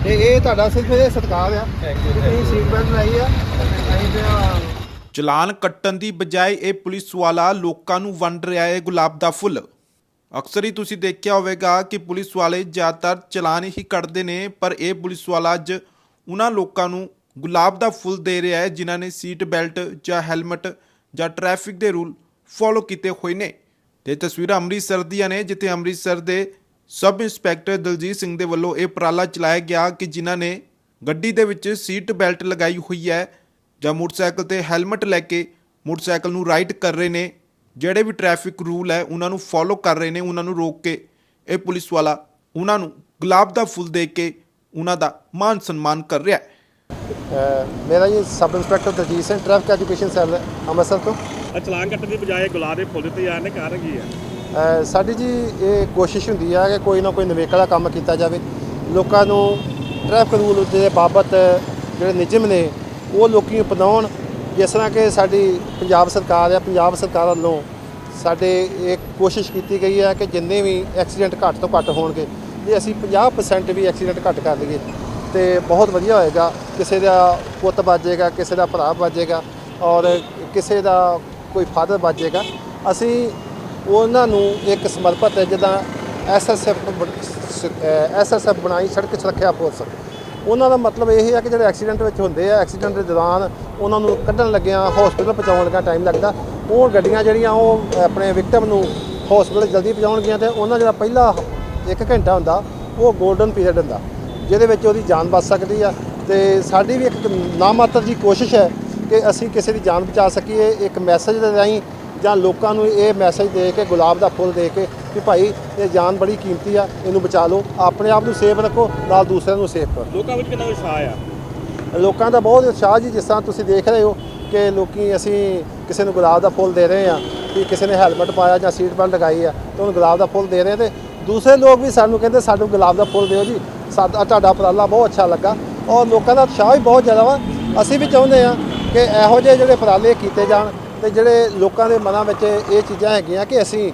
ਤੁਹਾਡਾ ਸਿਰਫ ਇਹ ਸਤਿਕਾਰ ਆ। ਥੈਂਕ ਯੂ ਕਿ ਤੁਸੀਂ ਸੀਟ ਬੈਲਟ ਲਾਈ ਆ। ਅਸੀਂ ਤੇ ਚਲਾਨ ਕੱਟਣ ਦੀ ਬਜਾਏ ਇਹ ਪੁਲਿਸ ਵਾਲਾ ਲੋਕਾਂ ਨੂੰ ਵੰਡ ਰਿਹਾ ਹੈ ਗੁਲਾਬ ਦਾ ਫੁੱਲ। ਅਕਸਰ ਹੀ ਤੁਸੀਂ ਦੇਖਿਆ ਹੋਵੇਗਾ ਕਿ ਪੁਲਿਸ ਵਾਲੇ ਜ਼ਿਆਦਾਤਰ ਚਲਾਨ ਹੀ ਕੱਟਦੇ ਨੇ ਪਰ ਇਹ ਪੁਲਿਸ ਵਾਲਾ ਅੱਜ ਉਹਨਾਂ ਲੋਕਾਂ ਨੂੰ ਗੁਲਾਬ ਦਾ ਫੁੱਲ ਦੇ ਰਿਹਾ ਹੈ ਜਿਨ੍ਹਾਂ ਨੇ ਸੀਟ ਬੈਲਟ ਜਾਂ ਹੈਲਮਟ ਜਾਂ ਟ੍ਰੈਫਿਕ ਦੇ ਰੂਲ ਫੋਲੋ ਕੀਤੇ ਹੋਏ ਨੇ। ਤੇ ਤਸਵੀਰਾਂ ਅੰਮ੍ਰਿਤਸਰ ਦੀਆਂ ਨੇ ਜਿੱਥੇ ਅੰਮ੍ਰਿਤਸਰ ਦੇ ਸਬ ਇੰਸਪੈਕਟਰ ਦਲਜੀਤ ਸਿੰਘ ਦੇ ਵੱਲੋਂ ਇਹ ਉਪਰਾਲਾ ਚਲਾਇਆ ਗਿਆ ਕਿ ਜਿਨ੍ਹਾਂ ਨੇ ਗੱਡੀ ਦੇ ਵਿੱਚ ਸੀਟ ਬੈਲਟ ਲਗਾਈ ਹੋਈ ਹੈ ਜਾਂ ਮੋਟਰਸਾਈਕਲ ਤੇ ਹੈਲਮਟ ਲੈ ਕੇ ਮੋਟਰਸਾਈਕਲ ਨੂੰ ਰਾਈਡ ਕਰ ਰਹੇ ਨੇ ਜਿਹੜੇ ਵੀ ਟ੍ਰੈਫਿਕ ਰੂਲ ਹੈ ਉਹਨਾਂ ਨੂੰ ਫੋਲੋ ਕਰ ਰਹੇ ਨੇ ਉਹਨਾਂ ਨੂੰ ਰੋਕ ਕੇ ਇਹ ਪੁਲਿਸ ਵਾਲਾ ਉਹਨਾਂ ਨੂੰ ਗੁਲਾਬ ਦਾ ਫੁੱਲ ਦੇ ਕੇ ਉਹਨਾਂ ਦਾ ਮਾਨ ਸਨਮਾਨ ਕਰ ਰਿਹਾ ਹੈ। ਮੇਰਾ ਜੀ sub inspector Daljit Singh traffic education cell Amritsar ਤੋਂ। ਚਲਾਨ ਕੱਟਣ ਦੀ ਬਜਾਏ ਗੁਲਾਬ ਦੇ ਫੁੱਲ ਦਿੱਤੇ ਜਾ ਰਹੇ ਨੇ ਕਾਰਨ ਕੀ ਹੈ? ਸਾਡੀ ਜੀ ਇਹ ਕੋਸ਼ਿਸ਼ ਹੁੰਦੀ ਆ ਕਿ ਕੋਈ ਨਾ ਕੋਈ ਨਿਵੇਕਲਾ ਕੰਮ ਕੀਤਾ ਜਾਵੇ। ਲੋਕਾਂ ਨੂੰ ਟ੍ਰੈਫਿਕ ਰੂਲ ਦੇ ਬਾਬਤ ਜਿਹੜੇ ਨਿਯਮ ਨੇ, ਉਹ ਲੋਕੀ ਅਪਣਾਉਣ। ਜਿਸ ਤਰ੍ਹਾਂ ਕਿ ਸਾਡੀ ਪੰਜਾਬ ਸਰਕਾਰ ਆ, ਪੰਜਾਬ ਸਰਕਾਰ ਵੱਲੋਂ ਸਾਡੇ ਇਹ ਕੋਸ਼ਿਸ਼ ਕੀਤੀ ਗਈ ਹੈ ਕਿ ਜਿੰਨੇ ਵੀ ਐਕਸੀਡੈਂਟ ਘੱਟ ਤੋਂ ਘੱਟ ਹੋਣਗੇ ਜੇ ਅਸੀਂ 50% ਵੀ ਐਕਸੀਡੈਂਟ ਘੱਟ ਕਰ ਲਈਏ ਤੇ ਬਹੁਤ ਵਧੀਆ ਹੋਏਗਾ। ਕਿਸੇ ਦਾ ਪੁੱਤ ਵੱਜੇਗਾ ਕਿਸੇ ਦਾ ਭਰਾ ਵੱਜੇਗਾ ਔਰ ਕਿਸੇ ਦਾ ਕੋਈ ਫਾਦਰ ਵੱਜੇਗਾ ਅਸੀਂ ਉਹਨਾਂ ਨੂੰ ਇੱਕ ਸਮਰਪਿਤ ਹੈ, ਜਿੱਦਾਂ ਐਸਐਸਐਫ ਐਸਐਸਐਫ ਬਣਾਈ, ਸੜਕ ਸੁਰੱਖਿਆ ਫੋਰਸ ਉਹਨਾਂ ਦਾ ਮਤਲਬ ਇਹ ਹੈ ਕਿ ਜਿਹੜੇ ਐਕਸੀਡੈਂਟ ਵਿੱਚ ਹੁੰਦੇ ਆ, ਐਕਸੀਡੈਂਟ ਦੇ ਦੌਰਾਨ ਉਹਨਾਂ ਨੂੰ ਕੱਢਣ ਲੱਗਿਆਂ ਹਸਪੀਟਲ ਪਹੁੰਚਾਉਣ ਲੱਗਿਆਂ ਟਾਈਮ ਲੱਗਦਾ। ਉਹ ਗੱਡੀਆਂ ਜਿਹੜੀਆਂ, ਉਹ ਆਪਣੇ ਵਿਕਟਮ ਨੂੰ ਹਸਪੀਟਲ ਜਲਦੀ ਪਹੁੰਚਾਉਣਗੀਆਂ ਤੇ ਉਹਨਾਂ ਜਿਹੜਾ ਪਹਿਲਾ 1 ਘੰਟਾ ਹੁੰਦਾ, ਉਹ 골ਡਨ ਪੀਰੀਅਡ ਹੁੰਦਾ, ਜਿਹਦੇ ਵਿੱਚ ਉਹਦੀ ਜਾਨ ਬਚ ਸਕਦੀ ਆ। ਤੇ ਸਾਡੀ ਵੀ ਇੱਕ ਨਾਮਾਤਰ ਜੀ ਕੋਸ਼ਿਸ਼ ਹੈ ਕਿ ਅਸੀਂ ਕਿਸੇ ਦੀ ਜਾਨ ਬਚਾ ਸਕੀਏ। ਇੱਕ ਮੈਸੇਜ ਦੇ ਰਾਹੀਂ ਜਾਂ ਲੋਕਾਂ ਨੂੰ ਇਹ ਮੈਸੇਜ ਦੇ ਕੇ ਗੁਲਾਬ ਦਾ ਫੁੱਲ ਦੇ ਕੇ ਕਿ ਭਾਈ ਇਹ ਜਾਨ ਬੜੀ ਕੀਮਤੀ ਆ ਇਹਨੂੰ ਬਚਾ ਲਓ। ਆਪਣੇ ਆਪ ਨੂੰ ਸੇਫ ਰੱਖੋ ਨਾਲ ਦੂਸਰਿਆਂ ਨੂੰ ਸੇਫ ਕਰੋ। ਲੋਕਾਂ ਵਿੱਚ ਕਿੰਨਾ ਉਤਸ਼ਾਹ ਆ? ਲੋਕਾਂ ਦਾ ਬਹੁਤ ਉਤਸ਼ਾਹ ਜੀ ਜਿਸ ਤਰ੍ਹਾਂ ਤੁਸੀਂ ਦੇਖ ਰਹੇ ਹੋ ਕਿ ਲੋਕੀ ਅਸੀਂ ਕਿਸੇ ਨੂੰ ਗੁਲਾਬ ਦਾ ਫੁੱਲ ਦੇ ਰਹੇ ਆ ਕਿ ਕਿਸੇ ਨੇ ਹੈਲਮਟ ਪਾਇਆ ਜਾਂ ਸੀਟ ਬੈਲਟ ਲਗਾਈ ਆ ਤੇ ਉਹਨੂੰ ਗੁਲਾਬ ਦਾ ਫੁੱਲ ਦੇ ਰਹੇ ਤੇ ਦੂਸਰੇ ਲੋਕ ਵੀ ਸਾਨੂੰ ਕਹਿੰਦੇ ਸਾਨੂੰ ਗੁਲਾਬ ਦਾ ਫੁੱਲ ਦਿਓ ਜੀ। ਸਾਡਾ ਤੁਹਾਡਾ ਉਪਰਾਲਾ ਬਹੁਤ ਅੱਛਾ ਲੱਗਾ। ਔਰ ਲੋਕਾਂ ਦਾ ਉਤਸ਼ਾਹ ਵੀ ਬਹੁਤ ਜ਼ਿਆਦਾ ਵਾ। ਅਸੀਂ ਵੀ ਚਾਹੁੰਦੇ ਆ ਕਿ ਇਹੋ ਜਿਹੇ ਜਿਹੜੇ ਉਪਰਾਲੇ ਕੀਤੇ ਜਾਣ ਤੇ ਜਿਹੜੇ ਲੋਕਾਂ ਦੇ ਮਨਾਂ ਵਿੱਚ ਇਹ ਚੀਜ਼ਾਂ ਹੈਗੀਆਂ ਕਿ ਅਸੀਂ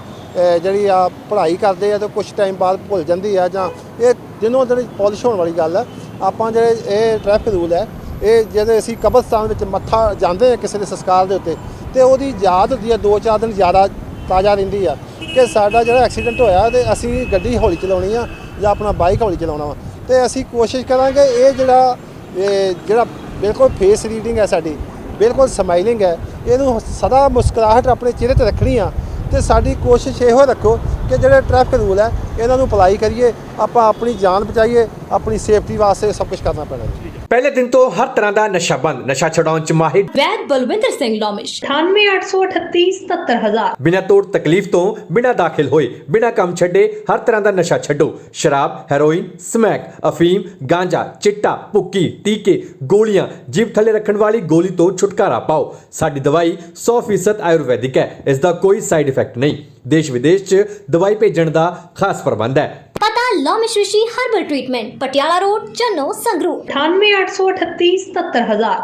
ਜਿਹੜੀ ਆ ਪੜ੍ਹਾਈ ਕਰਦੇ ਆ ਤੇ ਕੁਝ ਟਾਈਮ ਬਾਅਦ ਭੁੱਲ ਜਾਂਦੀ ਆ ਜਾਂ ਇਹ ਦਿਨੋਂ ਦਿਨ ਪਾਲਿਸ਼ ਹੋਣ ਵਾਲੀ ਗੱਲ ਆ, ਆਪਾਂ ਜਿਹੜੇ ਇਹ ਟ੍ਰੈਫਿਕ ਰੂਲ ਹੈ ਇਹ ਜਦੋਂ ਅਸੀਂ ਕਬਰਸਤਾਨ ਵਿੱਚ ਮੱਥਾ ਜਾਂਦੇ ਆ ਕਿਸੇ ਦੇ ਸੰਸਕਾਰ ਦੇ ਉੱਤੇ, ਤੇ ਉਹਦੀ ਯਾਦ ਹੁੰਦੀ ਆ ਦੋ ਚਾਰ ਦਿਨ ਜ਼ਿਆਦਾ ਤਾਜ਼ਾ ਰਹਿੰਦੀ ਆ ਕਿ ਸਾਡਾ ਜਿਹੜਾ ਐਕਸੀਡੈਂਟ ਹੋਇਆ ਤੇ ਅਸੀਂ ਗੱਡੀ ਹੌਲੀ ਚਲਾਉਣੀ ਆ ਜਾਂ ਆਪਣਾ ਬਾਈਕ ਹੌਲੀ ਚਲਾਉਣਾ ਵਾ। ਤੇ ਅਸੀਂ ਕੋਸ਼ਿਸ਼ ਕਰਾਂਗੇ ਇਹ ਜਿਹੜਾ ਇਹ ਜਿਹੜਾ ਬਿਲਕੁਲ ਫੇਸ ਰੀਡਿੰਗ ਹੈ ਸਾਡੀ, ਬਿਲਕੁਲ ਸਮਾਈਲਿੰਗ ਹੈ ਇਹਨੂੰ ਸਦਾ ਮੁਸਕਰਾਹਟ ਆਪਣੇ ਚਿਹਰੇ ਤੇ ਰੱਖਣੀ ਆ ਤੇ ਸਾਡੀ ਕੋਸ਼ਿਸ਼ ਇਹੋ ਰੱਖੋ ਕਿ ਜਿਹੜੇ ਟ੍ਰੈਫਿਕ ਰੂਲ ਹੈ ਇਹਨਾਂ ਨੂੰ ਅਪਲਾਈ ਕਰੀਏ ਆਪਾਂ ਆਪਣੀ ਜਾਨ ਬਚਾਈਏ ਆਪਣੀ ਸੇਫਟੀ ਵਾਸਤੇ ਸਭ ਕੁਝ ਕਰਨਾ ਪੈਣਾ ਜੀ। ਪਹਿਲੇ ਦਿਨ ਤੋਂ ਹਰ ਤਰ੍ਹਾਂ ਦਾ ਨਸ਼ਾ ਬੰਦ ਨਸ਼ਾ ਛਡਾਉਣ ਚ ਮਾਹਿਰ। ਵੈਦ ਬਲਵਿੰਦਰ ਸਿੰਘ ਲੋਮਿਸ਼ 9838 77000 ਬਿਨਾਂ ਤੋੜ ਤਕਲੀਫ ਤੋਂ ਬਿਨਾਂ ਦਾਖਲ ਹੋਏ ਬਿਨਾਂ ਕੰਮ ਛੱਡੇ ਹਰ ਤਰ੍ਹਾਂ ਦਾ ਨਸ਼ਾ ਛੱਡੋ। ਸ਼ਰਾਬ ਹੈਰੋਇਨ ਸਮੈਕ ਅਫੀਮ ਗਾਂਜਾ ਚਿੱਟਾ ਭੁੱਕੀ ਟੀਕੇ ਗੋਲੀਆਂ ਜੀਭ ਥੱਲੇ ਰੱਖਣ ਵਾਲੀ ਗੋਲੀ ਤੋਂ ਛੁਟਕਾਰਾ ਪਾਓ। ਸਾਡੀ ਦਵਾਈ 100% ਆਯੁਰਵੈਦਿਕ ਹੈ ਇਸ ਦਾ ਕੋਈ ਸਾਈਡ ਇਫੈਕਟ ਨਹੀਂ। ਦੇਸ਼ ਵਿਦੇਸ਼ 'ਚ ਦਵਾਈ ਭੇਜਣ ਦਾ ਖਾਸ ਪ੍ਰਬੰਧ ਹੈ। ਪਤਾ Lomish Rishi herbal treatment Patiala road Channo Sangrur. 9838 77000